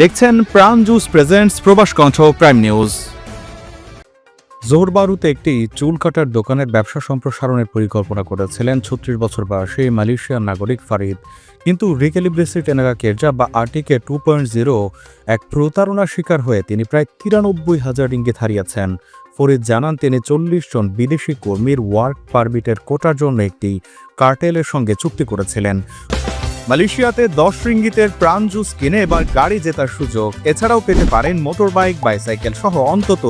দেখছেন প্রাণ juice presents প্রবাস কণ্ঠ প্রাইম নিউজ জোহরবারুতে একটি চুল কাটার দোকানের ব্যবসা সম্প্রসারণের পরিকল্পনা করেছিলেন ছত্রিশ বছর বয়সী মালয়েশিয়ার নাগরিক ফারিদ। কিন্তু রিক্যালিব্রেসি টেনাগা কেরজা বা আর্টিকে টু পয়েন্ট জিরো এক প্রতারণার শিকার হয়ে তিনি প্রায় তিরানব্বই হাজার ইঙ্গিত হারিয়েছেন। ফরিদ জানান, তিনি চল্লিশ জন বিদেশি কর্মীর ওয়ার্ক পারমিটের কোটার জন্য একটি কার্টেলের সঙ্গে চুক্তি করেছিলেন। মালয়েশিয়াতে দশ রিঙ্গিতের প্রাণ জুস কিনে এবার গাড়ি জেতার সুযোগ। এছাড়াও পেতে পারেন মোটর বাইক বাইসাইকেল সহ অন্তত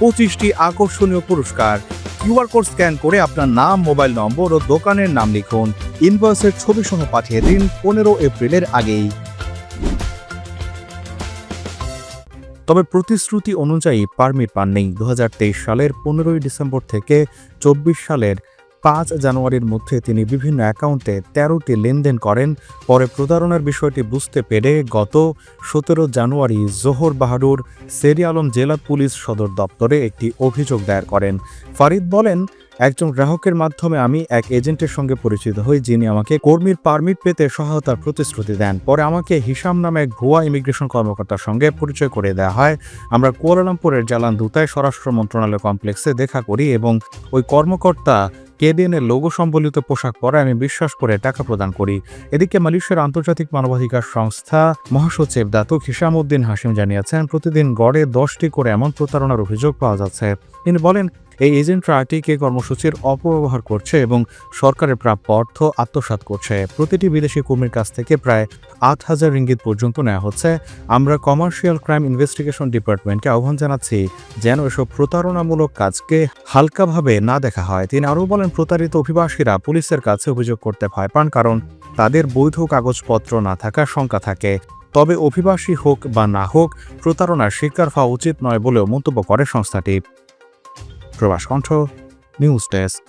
পঁচিশটি আকর্ষণীয় পুরস্কার। কিউআর কোড স্ক্যান করে আপনার নাম, মোবাইল নম্বর ও দোকানের নাম লিখুন। ইনভয়েসের ছবি সহ পাঠিয়ে দিন পনেরো এপ্রিলের আগেই। তবে প্রতিশ্রুতি অনুযায়ী পারমিট পাননি। দু সালের পনেরোই ডিসেম্বর থেকে চব্বিশ সালের পাঁচ জানুয়ারির মধ্যে তিনি বিভিন্ন অ্যাকাউন্টে তেরোটি লেনদেন করেন। পরে প্রতারণার বিষয়টি বুঝতে পেরে গত সতেরো জানুয়ারি জোহর বাহাদুর সেরি আলম জেলা পুলিশ সদর দপ্তরে একটি অভিযোগ দায়ের করেন। ফারিদ বলেন, একজন গ্রাহকের মাধ্যমে আমি এক এজেন্টের সঙ্গে পরিচিত হই যিনি আমাকে কর্মীর পারমিট পেতে সহায়তার প্রতিশ্রুতি দেন। পরে আমাকে হিসাম নামে এক ভুয়া ইমিগ্রেশন কর্মকর্তার সঙ্গে পরিচয় করে দেওয়া হয়। আমরা কুয়ালালামপুরের জালান দুতায় স্বরাষ্ট্র মন্ত্রণালয় কমপ্লেক্সে দেখা করি এবং ওই কর্মকর্তা কেডিএনের লোগো সম্বলিত পোশাক পরে আমি বিশ্বাস করে টাকা প্রদান করি। এদিকে মালয়েশিয়ার আন্তর্জাতিক মানবাধিকার সংস্থা মহাসচিব দাতুক হিসামউদ্দিন হাসিম জানিয়েছেন, প্রতিদিন গড়ে দশটি করে এমন প্রতারণার অভিযোগ পাওয়া যাচ্ছে। তিনি বলেন এই এজেন্টরা আরটিকে কর্মসূচির অপব্যবহার করছে এবং সরকারের প্রাপ্য অর্থ আত্মসাৎ করছে। প্রতিটি বিদেশি কর্মীর কাছ থেকে প্রায় আট হাজার রিঙ্গিত পর্যন্ত নেওয়া হচ্ছে। আমরা কমার্শিয়াল ক্রাইম ইনভেস্টিগেশন ডিপার্টমেন্টকে আহ্বান জানাচ্ছি যেন এসব প্রতারণামূলক কাজকে হালকাভাবে না দেখা হয়। তিনি আরও বলেন, প্রতারিত অভিবাসীরা পুলিশের কাছে অভিযোগ করতে ভয় পান কারণ তাদের বৈধ কাগজপত্র না থাকার শঙ্কা থাকে। তবে অভিবাসী হোক বা না হোক, প্রতারণার শিকার হওয়া উচিত নয় বলেও মন্তব্য করে সংস্থাটি। প্রবাস কণ্ঠ নিউজ ডেস্ক